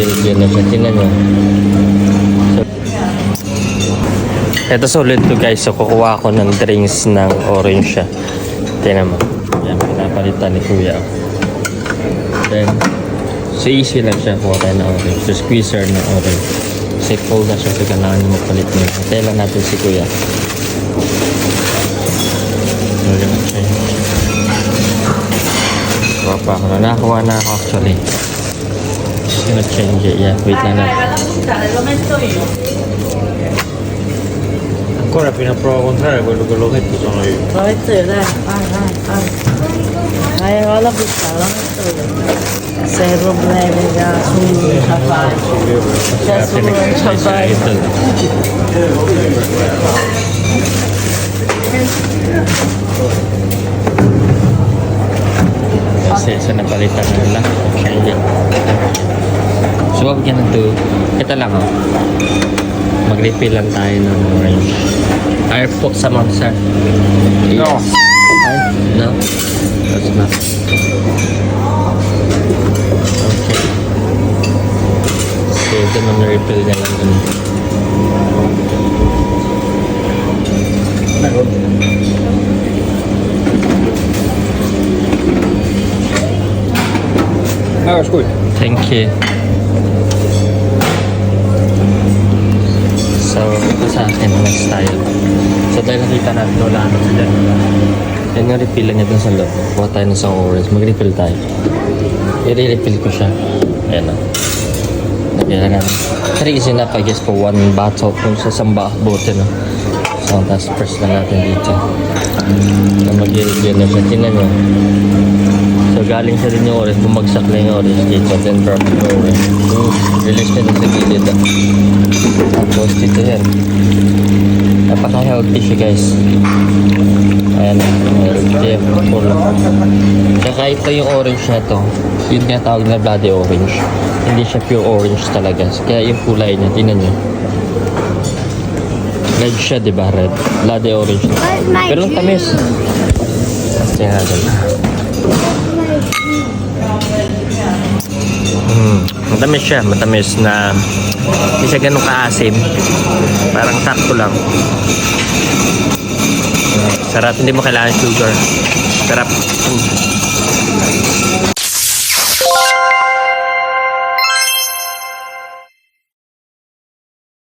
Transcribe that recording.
mag-review na siya. Tingnan nyo. Ito solid to guys. So, kukuha ako ng drinks ng orange siya. Tingnan mo. Yan, pinapalitan ni Kuya. Then, so easy lang siya kuha ng orange. So, squeezer ng orange. Kasi cold na siya. So, kailangan nyo magpalit nyo. Hintayin lang natin si Kuya. So, yun. Okay. Kuha pa ako na. Nakakuha na ako actually. Gonna change it. Yeah, wait lang na. Ancora fino a prova contraria quello che l'ho detto sono io. Lo metto io, dai, vai, vai, vai. Vai, vado a buttare, lo metto io. Se hai problemi, raga, su, non ce la fai. Cioè, su, non ce la fai. Sa napalitan na nila. It. So, we're gonna do, ito lang oh. Mag-refill lang tayo ng orange. Ay po sa mga sir. No. Ay, no. That's not. Okay. So, ito na refill niya lang dun. Ah, scusi. Thank you. So, ito sa akin, next tayo. So, dahil nakita natin wala na sila. Yan yung refill niya dun sa loob. Kuha tayo ng isang orange. Mag-refill tayo. I-refill ko siya. Ayan na. Lagyan na. Three is enough, I guess, for one bottle kung sa isang bote, no? So, tapos press lang natin dito. So, mag-refill na siya. Tingnan nyo. Galing sa rin yung orange, bumagsak na yung orange dito, then drop yung orange. So, release nyo na sa gilid. Tapos dito yan. Napaka-healthy siya guys. Ayan, healthy. Full. Tsaka ito yung orange na to, yung tinatawag na bloody orange. Hindi siya pure orange talaga. Kaya yung kulay niya, tingnan nyo. Red siya, di ba? Red. Bloody orange. Pero ang tamis. Tingnan natin. Mm, matamis siya, matamis na hindi siya ganun kaasim. Parang sakto lang. Sarap, hindi mo kailangan sugar. Sarap. Mm.